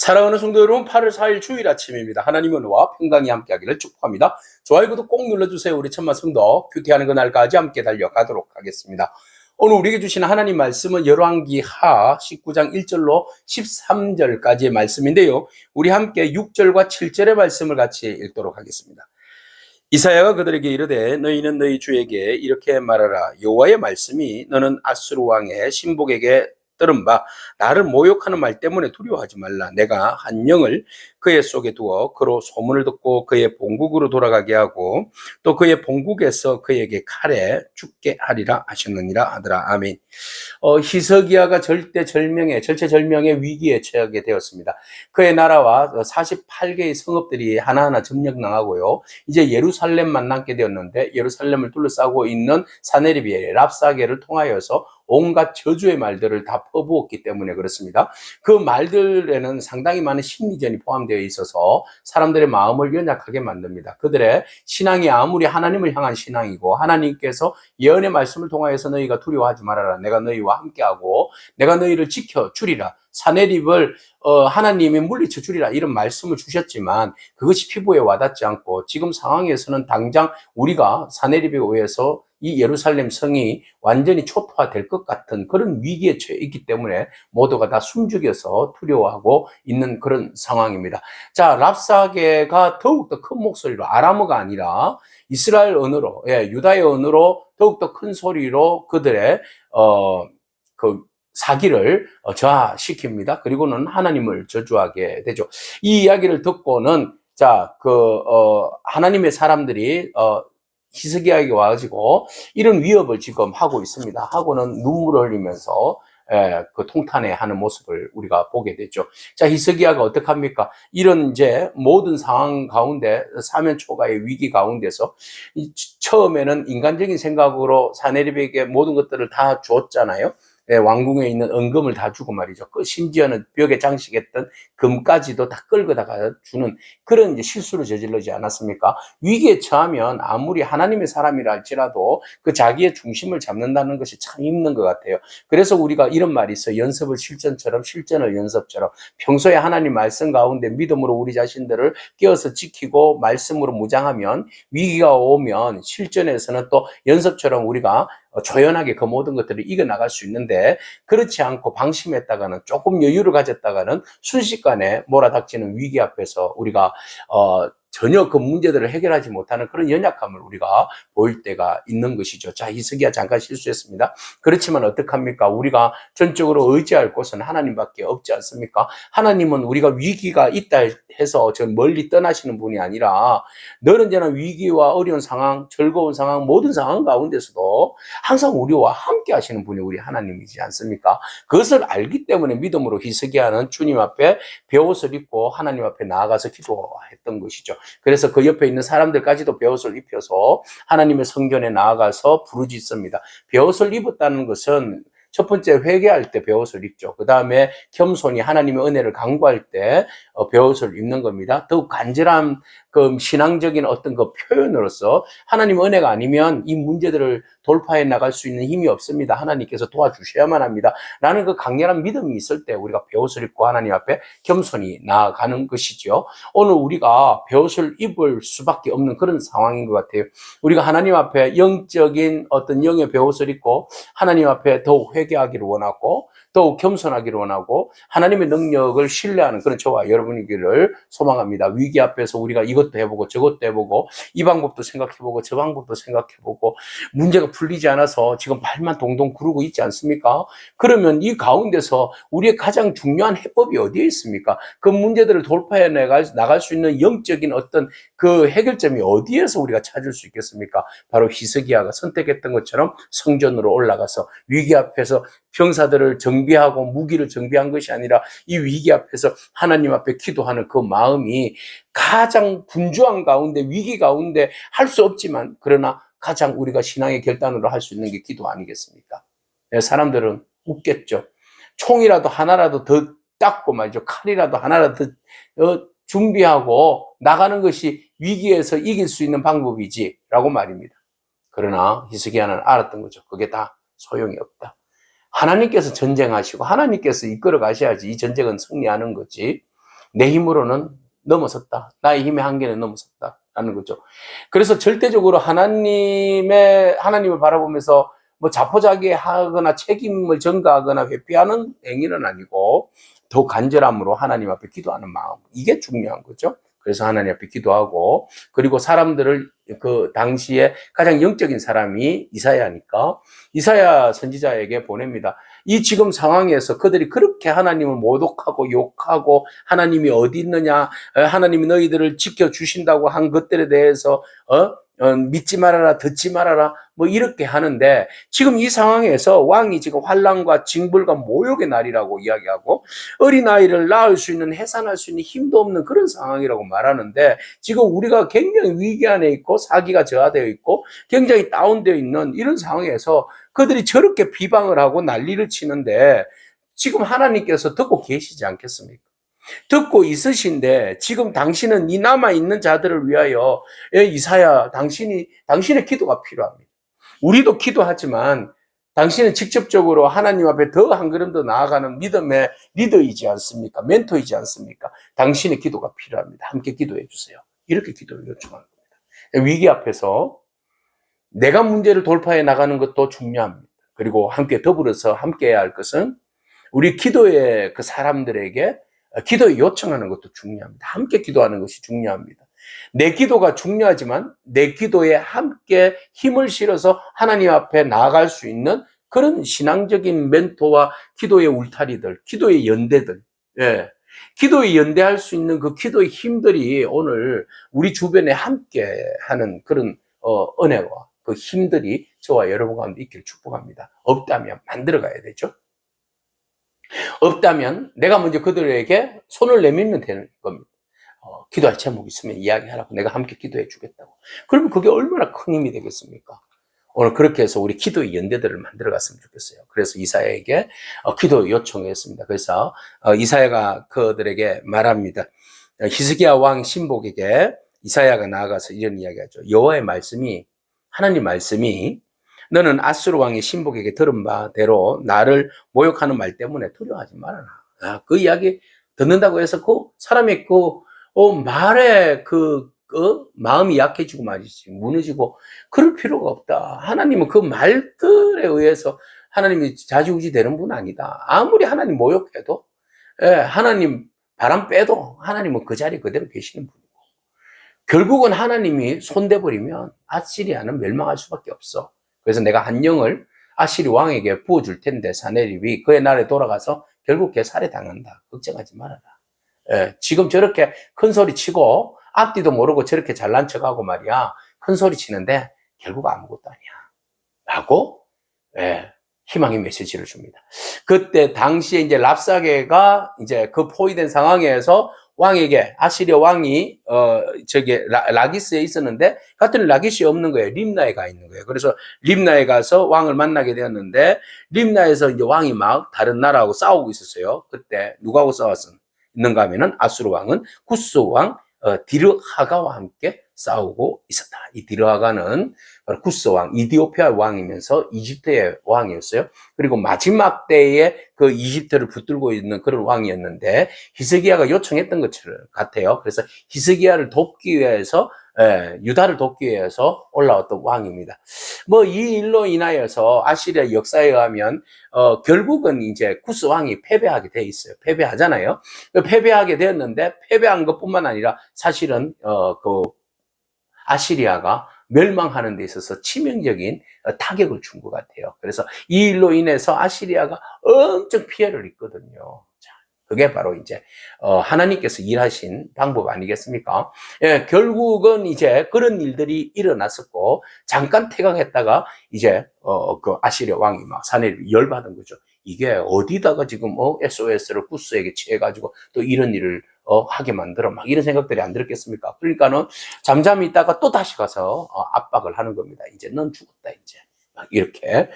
사랑하는 성도 여러분, 8월 4일 주일 아침입니다. 하나님의 은혜와 평강이 함께하기를 축복합니다. 좋아요, 구독 꼭 눌러주세요. 우리 천만 성도 큐티하는 그날까지 함께 달려가도록 하겠습니다. 오늘 우리에게 주시는 하나님 말씀은 열왕기 하 19장 1절로 13절까지의 말씀인데요. 우리 함께 6절과 7절의 말씀을 같이 읽도록 하겠습니다. 이사야가 그들에게 이르되 너희는 너희 주에게 이렇게 말하라 여호와의 말씀이 너는 아수르 왕의 신복에게 들은 바 나를 모욕하는 말 때문에 두려워하지 말라. 내가 한 영을 그의 속에 두어 그로 소문을 듣고 그의 본국으로 돌아가게 하고 또 그의 본국에서 그에게 칼에 죽게 하리라 하셨느니라 하더라. 아멘. 어, 히스기야가 절대절명의 절체절명의 위기에 처하게 되었습니다. 그의 나라와 48개의 성읍들이 하나하나 점령당하고요. 이제 예루살렘만 남게 되었는데 예루살렘을 둘러싸고 있는 사네리비의 랍사게를 통하여서 온갖 저주의 말들을 다 퍼부었기 때문에 그렇습니다. 그 말들에는 상당히 많은 심리전이 포함되어 있어서 사람들의 마음을 연약하게 만듭니다. 그들의 신앙이 아무리 하나님을 향한 신앙이고 하나님께서 예언의 말씀을 통하여서 너희가 두려워하지 말아라. 내가 너희와 함께하고 내가 너희를 지켜 주리라. 사내립을 어, 하나님이 물리쳐 주리라 이런 말씀을 주셨지만 그것이 피부에 와닿지 않고 지금 상황에서는 당장 우리가 사내립에 의해서 이 예루살렘 성이 완전히 초토화될 것 같은 그런 위기에 처해 있기 때문에 모두가 다 숨죽여서 두려워하고 있는 그런 상황입니다. 자, 랍사게가 더욱더 큰 목소리로 아람어가 아니라 이스라엘 언어로, 예, 유다의 언어로 더욱더 큰 소리로 그들의 어, 그 사기를 어, 저하시킵니다. 그리고는 하나님을 저주하게 되죠. 이 이야기를 듣고는 자, 그, 어, 하나님의 사람들이, 어, 히스기야에게 와가지고 이런 위협을 지금 하고 있습니다. 하고는 눈물을 흘리면서 예, 그 통탄해 하는 모습을 우리가 보게 되죠. 자, 히스기야가 어떡합니까? 이런 이제 모든 상황 가운데 사면 초가의 위기 가운데서 이, 처음에는 인간적인 생각으로 사내립에게 모든 것들을 다 줬잖아요. 예, 왕궁에 있는 은금을 다 주고 말이죠. 그 심지어는 벽에 장식했던 금까지도 다 끌고다가 주는 그런 이제 실수를 저질러지 않았습니까? 위기에 처하면 아무리 하나님의 사람이라 할지라도 그 자기의 중심을 잡는다는 것이 참 힘든 것 같아요. 그래서 우리가 이런 말이 있어요. 연습을 실전처럼, 실전을 연습처럼. 평소에 하나님 말씀 가운데 믿음으로 우리 자신들을 깨어서 지키고 말씀으로 무장하면 위기가 오면 실전에서는 또 연습처럼 우리가 어, 조연하게 그 모든 것들을 이겨나갈 수 있는데 그렇지 않고 방심했다가는 조금 여유를 가졌다가는 순식간에 몰아닥치는 위기 앞에서 우리가 어, 전혀 그 문제들을 해결하지 못하는 그런 연약함을 우리가 보일 때가 있는 것이죠. 자, 이스기야 잠깐 실수했습니다. 그렇지만 어떡합니까? 우리가 전적으로 의지할 곳은 하나님밖에 없지 않습니까? 하나님은 우리가 위기가 있다 해서 저 멀리 떠나시는 분이 아니라 늘 언제나 위기와 어려운 상황, 즐거운 상황, 모든 상황 가운데서도 항상 우리와 함께 하시는 분이 우리 하나님이지 않습니까? 그것을 알기 때문에 믿음으로 히스기야는 주님 앞에 배옷을 입고 하나님 앞에 나아가서 기도했던 것이죠. 그래서 그 옆에 있는 사람들까지도 배옷을 입혀서 하나님의 성전에 나아가서 부르짖습니다. 배옷을 입었다는 것은 첫 번째 회개할 때 배옷을 입죠. 그 다음에 겸손히 하나님의 은혜를 강구할 때 어, 배옷을 입는 겁니다. 더욱 간절한 그 신앙적인 어떤 그 표현으로서 하나님 은혜가 아니면 이 문제들을 돌파해 나갈 수 있는 힘이 없습니다. 하나님께서 도와주셔야만 합니다. 라는 그 강렬한 믿음이 있을 때 우리가 배옷을 입고 하나님 앞에 겸손히 나아가는 것이죠. 오늘 우리가 배옷을 입을 수밖에 없는 그런 상황인 것 같아요. 우리가 하나님 앞에 영적인 어떤 영의 배옷을 입고 하나님 앞에 더욱 회개하기를 원하고 더욱 겸손하기를 원하고 하나님의 능력을 신뢰하는 그런 저와 여러분이기를 소망합니다. 위기 앞에서 우리가 이것 도 해보고 저것도 해보고 이 방법도 생각해보고 저 방법도 생각해보고 문제가 풀리지 않아서 지금 발만 동동 구르고 있지 않습니까? 그러면 이 가운데서 우리의 가장 중요한 해법이 어디에 있습니까? 그 문제들을 돌파해 나갈, 나갈 수 있는 영적인 어떤 그 해결점이 어디에서 우리가 찾을 수 있겠습니까? 바로 히스기야가 선택했던 것처럼 성전으로 올라가서 위기 앞에서 병사들을 정비하고 무기를 정비한 것이 아니라 이 위기 앞에서 하나님 앞에 기도하는 그 마음이 가장 분주한 가운데 위기 가운데 할 수 없지만 그러나 가장 우리가 신앙의 결단으로 할 수 있는 게 기도 아니겠습니까? 네, 사람들은 웃겠죠. 총이라도 하나라도 더 닦고 말이죠. 칼이라도 하나라도 더 어, 준비하고 나가는 것이 위기에서 이길 수 있는 방법이지라고 말입니다. 그러나 히스기야는 알았던 거죠. 그게 다 소용이 없다. 하나님께서 전쟁하시고 하나님께서 이끌어 가셔야지 이 전쟁은 승리하는 거지. 내 힘으로는 넘어섰다. 나의 힘의 한계는 넘어섰다. 라는 거죠. 그래서 절대적으로 하나님의, 하나님을 바라보면서 뭐 자포자기 하거나 책임을 전가하거나 회피하는 행위는 아니고 더 간절함으로 하나님 앞에 기도하는 마음. 이게 중요한 거죠. 그래서 하나님 앞에 기도하고 그리고 사람들을 그 당시에 가장 영적인 사람이 이사야니까 이사야 선지자에게 보냅니다. 이 지금 상황에서 그들이 그렇게 하나님을 모독하고 욕하고 하나님이 어디 있느냐, 어, 하나님이 너희들을 지켜 주신다고 한 것들에 대해서 어? 어, 믿지 말아라, 듣지 말아라, 뭐 이렇게 하는데 지금 이 상황에서 왕이 지금 환란과 징벌과 모욕의 날이라고 이야기하고 어린 아이를 낳을 수 있는 해산할 수 있는 힘도 없는 그런 상황이라고 말하는데 지금 우리가 굉장히 위기 안에 있고 사기가 저하되어 있고 굉장히 다운되어 있는 이런 상황에서 그들이 저렇게 비방을 하고 난리를 치는데 지금 하나님께서 듣고 계시지 않겠습니까? 듣고 있으신데 지금 당신은 이 남아 있는 자들을 위하여 예, 이사야 당신이 당신의 기도가 필요합니다. 우리도 기도하지만 당신은 직접적으로 하나님 앞에 더 한 걸음 더 나아가는 믿음의 리더이지 않습니까? 멘토이지 않습니까? 당신의 기도가 필요합니다. 함께 기도해 주세요. 이렇게 기도를 요청하는 겁니다. 위기 앞에서 내가 문제를 돌파해 나가는 것도 중요합니다. 그리고 함께 더불어서 함께 해야 할 것은 우리 기도의 그 사람들에게 기도에 요청하는 것도 중요합니다. 함께 기도하는 것이 중요합니다. 내 기도가 중요하지만 내 기도에 함께 힘을 실어서 하나님 앞에 나아갈 수 있는 그런 신앙적인 멘토와 기도의 울타리들, 기도의 연대들, 예. 기도에 연대할 수 있는 그 기도의 힘들이 오늘 우리 주변에 함께 하는 그런 어, 은혜와 그 힘들이 저와 여러분 가운데 있기를 축복합니다. 없다면 만들어 가야 되죠. 없다면 내가 먼저 그들에게 손을 내밀면 되는 겁니다. 어, 기도할 제목 있으면 이야기하라고 내가 함께 기도해 주겠다고. 그러면 그게 얼마나 큰 힘이 되겠습니까? 오늘 그렇게 해서 우리 기도의 연대들을 만들어 갔으면 좋겠어요. 그래서 이사야에게 어, 기도 요청했습니다. 그래서 어, 이사야가 그들에게 말합니다. 어, 히스기야 왕 신복에게 이사야가 나아가서 이런 이야기하죠. 여호와의 말씀이 하나님 말씀이 너는 아수르 왕의 신복에게 들은 바대로 나를 모욕하는 말 때문에 두려워하지 말아라. 아, 그 이야기 듣는다고 해서 그 사람의 그 어, 말에 그 어? 마음이 약해지고 말이지 무너지고 그럴 필요가 없다. 하나님은 그 말들에 의해서 하나님이 자지우지 되는 분 아니다. 아무리 하나님 모욕해도 예, 하나님 바람 빼도 하나님은 그 자리 그대로 계시는 분이고 결국은 하나님이 손대버리면 아시리아는 멸망할 수밖에 없어. 그래서 내가 한 영을 아시리 왕에게 부어줄 텐데 사내립이 그의 날에 돌아가서 결국 걔 살해 당한다. 걱정하지 말아라. 예, 지금 저렇게 큰 소리 치고 앞뒤도 모르고 저렇게 잘난 척하고 말이야 큰 소리 치는데 결국 아무것도 아니야. 라고 예, 희망의 메시지를 줍니다. 그때 당시에 이제 랍사게가 이제 그 포위된 상황에서 왕에게 아시리아 왕이 어 저기 라, 기스에 있었는데 같은 라기스에 없는 거예요. 림나에 가 있는 거예요. 그래서 림나에 가서 왕을 만나게 되었는데 림나에서 이제 왕이 막 다른 나라하고 싸우고 있었어요. 그때 누구하고 싸웠는가 하면은 아수르 왕은 구스 왕 어, 디르하가와 함께 싸우고 있었다. 이 디르하가는 바로 구스 왕, 이디오피아 왕이면서 이집트의 왕이었어요. 그리고 마지막 때에 그 이집트를 붙들고 있는 그런 왕이었는데 히스기야가 요청했던 것 같아요. 그래서 히스기야를 돕기 위해서 예, 유다를 돕기 위해서 올라왔던 왕입니다. 뭐 이 일로 인하여서 아시리아 역사에 의하면 어, 결국은 이제 구스 왕이 패배하게 돼 있어요. 패배하잖아요. 패배하게 되었는데 패배한 것뿐만 아니라 사실은 어, 그 아시리아가 멸망하는 데 있어서 치명적인 타격을 준 것 같아요. 그래서 이 일로 인해서 아시리아가 엄청 피해를 입거든요. 자, 그게 바로 이제 어, 하나님께서 일하신 방법 아니겠습니까? 예, 결국은 이제 그런 일들이 일어났었고 잠깐 퇴각했다가 이제 어, 그 아시리아 왕이 막 사내를 열받은 거죠. 이게 어디다가 지금 어, SOS를 구스에게 취해가지고 또 이런 일을 어, 하게 만들어 막 이런 생각들이 안 들었겠습니까? 그러니까는 잠잠히 있다가 또 다시 가서 어, 압박을 하는 겁니다. 이제 넌 죽었다 이제. 막 이렇게 에?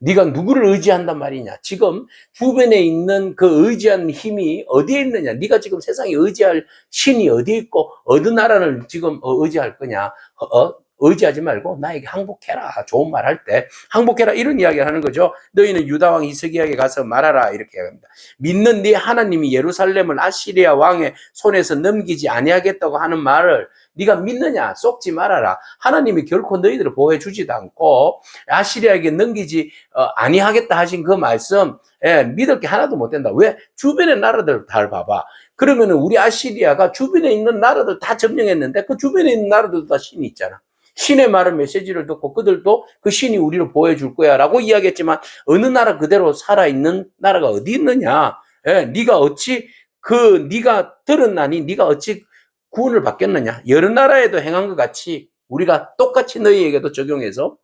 네가 누구를 의지한단 말이냐? 지금 주변에 있는 그 의지하는 힘이 어디에 있느냐? 네가 지금 세상에 의지할 신이 어디에 있고 어느 나라를 지금 어, 의지할 거냐? 어, 의지하지 말고 나에게 항복해라. 좋은 말 할 때 항복해라 이런 이야기를 하는 거죠. 너희는 유다 왕 이스기야에게 가서 말하라 이렇게 합니다. 믿는 네 하나님이 예루살렘을 아시리아 왕의 손에서 넘기지 아니하겠다고 하는 말을 네가 믿느냐? 쏙지 말아라. 하나님이 결코 너희들을 보호해 주지도 않고 아시리아에게 넘기지 어, 아니하겠다 하신 그 말씀 예, 믿을 게 하나도 못 된다. 왜? 주변의 나라들 다 봐봐. 그러면은 우리 아시리아가 주변에 있는 나라들 다 점령했는데 그 주변에 있는 나라들도 다 신이 있잖아. 신의 말은 메시지를 듣고 그들도 그 신이 우리를 보호해 줄 거야 라고 이야기했지만 어느 나라 그대로 살아 있는 나라가 어디 있느냐? 예, 네가 어찌 그 네가 들었나니 네가 어찌 구원을 받겠느냐? 여러 나라에도 행한 것 같이 우리가 똑같이 너희에게도 적용해서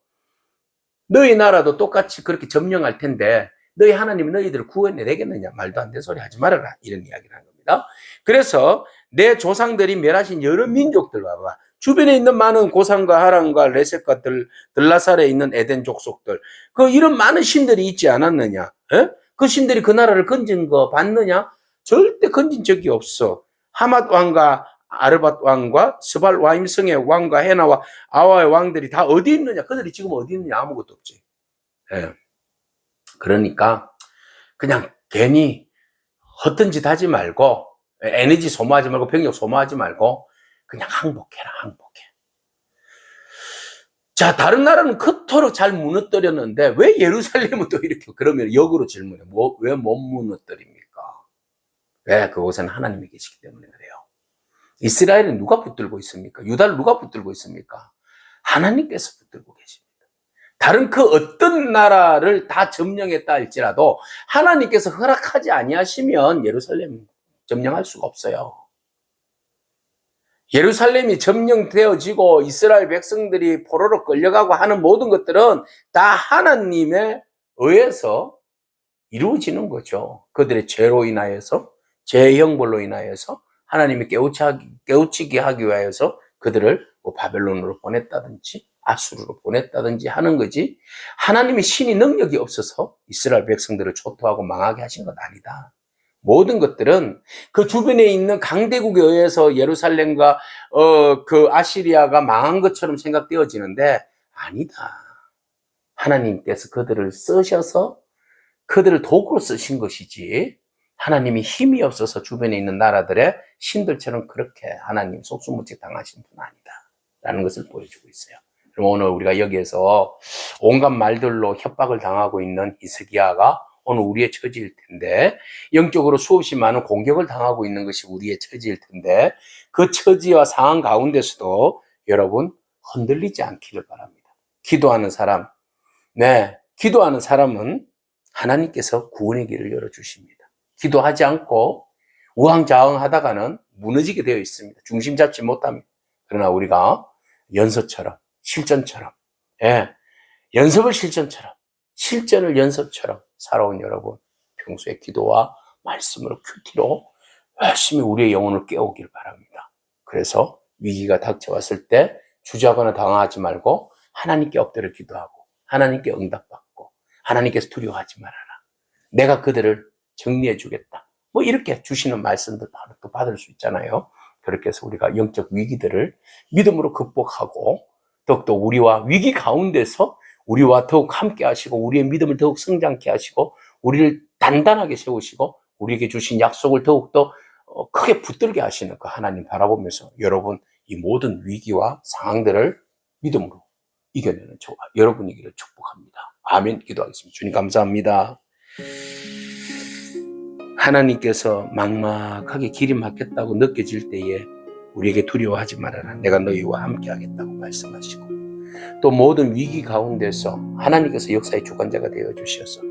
너희 나라도 똑같이 그렇게 점령할 텐데 너희 하나님이 너희들을 구원해 내겠느냐? 말도 안 되는 소리 하지 말아라. 이런 이야기를 하는 겁니다. 그래서 내 조상들이 멸하신 여러 민족들 봐봐. 주변에 있는 많은 고산과 하란과 레셋과 들, 들라살에 있는 에덴 족속들. 그 이런 많은 신들이 있지 않았느냐? 에? 그 신들이 그 나라를 건진 거 봤느냐? 절대 건진 적이 없어. 하맛 왕과 아르밧 왕과 스발 와임성의 왕과 헤나와 아와의 왕들이 다 어디 있느냐? 그들이 지금 어디 있느냐? 아무것도 없지. 예. 그러니까 그냥 괜히 헛된 짓 하지 말고 에너지 소모하지 말고 병력 소모하지 말고 그냥 항복해라 항복해. 자 다른 나라는 그토록 잘 무너뜨렸는데 왜 예루살렘은 또 이렇게 그러면 역으로 질문해 뭐, 왜 못 무너뜨립니까? 왜 그곳에는 하나님이 계시기 때문에 그래요. 이스라엘은 누가 붙들고 있습니까? 유다를 누가 붙들고 있습니까? 하나님께서 붙들고 계십니다. 다른 그 어떤 나라를 다 점령했다 할지라도 하나님께서 허락하지 아니하시면 예루살렘 점령할 수가 없어요. 예루살렘이 점령되어지고 이스라엘 백성들이 포로로 끌려가고 하는 모든 것들은 다 하나님에 의해서 이루어지는 거죠. 그들의 죄로 인하여서, 죄의 형벌로 인하여서 하나님이 깨우치게 하기 위하여서 그들을 뭐 바벨론으로 보냈다든지 아수르로 보냈다든지 하는 거지 하나님이 신이 능력이 없어서 이스라엘 백성들을 초토하고 망하게 하신 건 아니다. 모든 것들은 그 주변에 있는 강대국에 의해서 예루살렘과 어, 그 아시리아가 망한 것처럼 생각되어지는데 아니다. 하나님께서 그들을 쓰셔서 그들을 도구로 쓰신 것이지 하나님이 힘이 없어서 주변에 있는 나라들의 신들처럼 그렇게 하나님 속수무책 당하신 분 아니다. 라는 것을 보여주고 있어요. 그럼 오늘 우리가 여기에서 온갖 말들로 협박을 당하고 있는 이스기야가 오늘 우리의 처지일 텐데 영적으로 수없이 많은 공격을 당하고 있는 것이 우리의 처지일 텐데 그 처지와 상황 가운데서도 여러분 흔들리지 않기를 바랍니다. 기도하는 사람, 네, 기도하는 사람은 하나님께서 구원의 길을 열어주십니다. 기도하지 않고 우왕좌왕 하다가는 무너지게 되어 있습니다. 중심 잡지 못합니다. 그러나 우리가 연서처럼, 실전처럼, 예, 연습을 실전처럼, 실전을 연습처럼 살아온 여러분, 평소에 기도와 말씀으로 큐티로 열심히 우리의 영혼을 깨우길 바랍니다. 그래서 위기가 닥쳐왔을 때 주저하거나 당황하지 말고 하나님께 엎드려 기도하고 하나님께 응답받고 하나님께서 두려워하지 말아라. 내가 그들을 정리해 주겠다. 뭐 이렇게 주시는 말씀들 바로 또 받을 수 있잖아요. 그렇게 해서 우리가 영적 위기들을 믿음으로 극복하고 더욱더 우리와 위기 가운데서 우리와 더욱 함께 하시고 우리의 믿음을 더욱 성장케 하시고 우리를 단단하게 세우시고 우리에게 주신 약속을 더욱더 어, 크게 붙들게 하시는 그 하나님 바라보면서 여러분 이 모든 위기와 상황들을 믿음으로 이겨내는 저 여러분이기를 축복합니다. 아멘 기도하겠습니다. 주님 감사합니다. 하나님께서 막막하게 길이 막혔다고 느껴질 때에 우리에게 두려워하지 말아라. 내가 너희와 함께 하겠다고 말씀하시고 또 모든 위기 가운데서 하나님께서 역사의 주관자가 되어 주셔서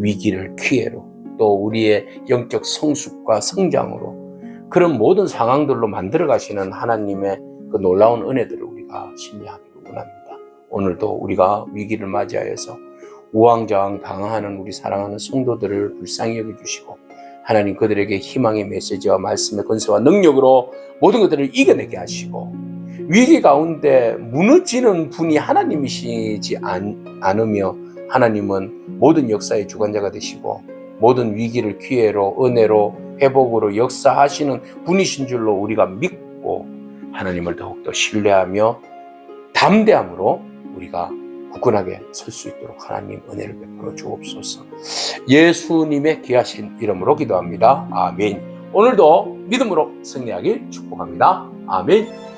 위기를 기회로 또 우리의 영적 성숙과 성장으로 그런 모든 상황들로 만들어 가시는 하나님의 그 놀라운 은혜들을 우리가 신뢰하기를 원합니다. 오늘도 우리가 위기를 맞이하여서 우왕좌왕 당하는 우리 사랑하는 성도들을 불쌍히 여겨주시고 하나님 그들에게 희망의 메시지와 말씀의 권세와 능력으로 모든 것들을 이겨내게 하시고 위기 가운데 무너지는 분이 하나님이시지 않, 않으며 하나님은 모든 역사의 주관자가 되시고 모든 위기를 기회로 은혜로 회복으로 역사하시는 분이신 줄로 우리가 믿고 하나님을 더욱더 신뢰하며 담대함으로 우리가 굳건하게 설 수 있도록 하나님 은혜를 베풀어 주옵소서. 예수님의 귀하신 이름으로 기도합니다. 아멘. 오늘도 믿음으로 승리하길 축복합니다. 아멘.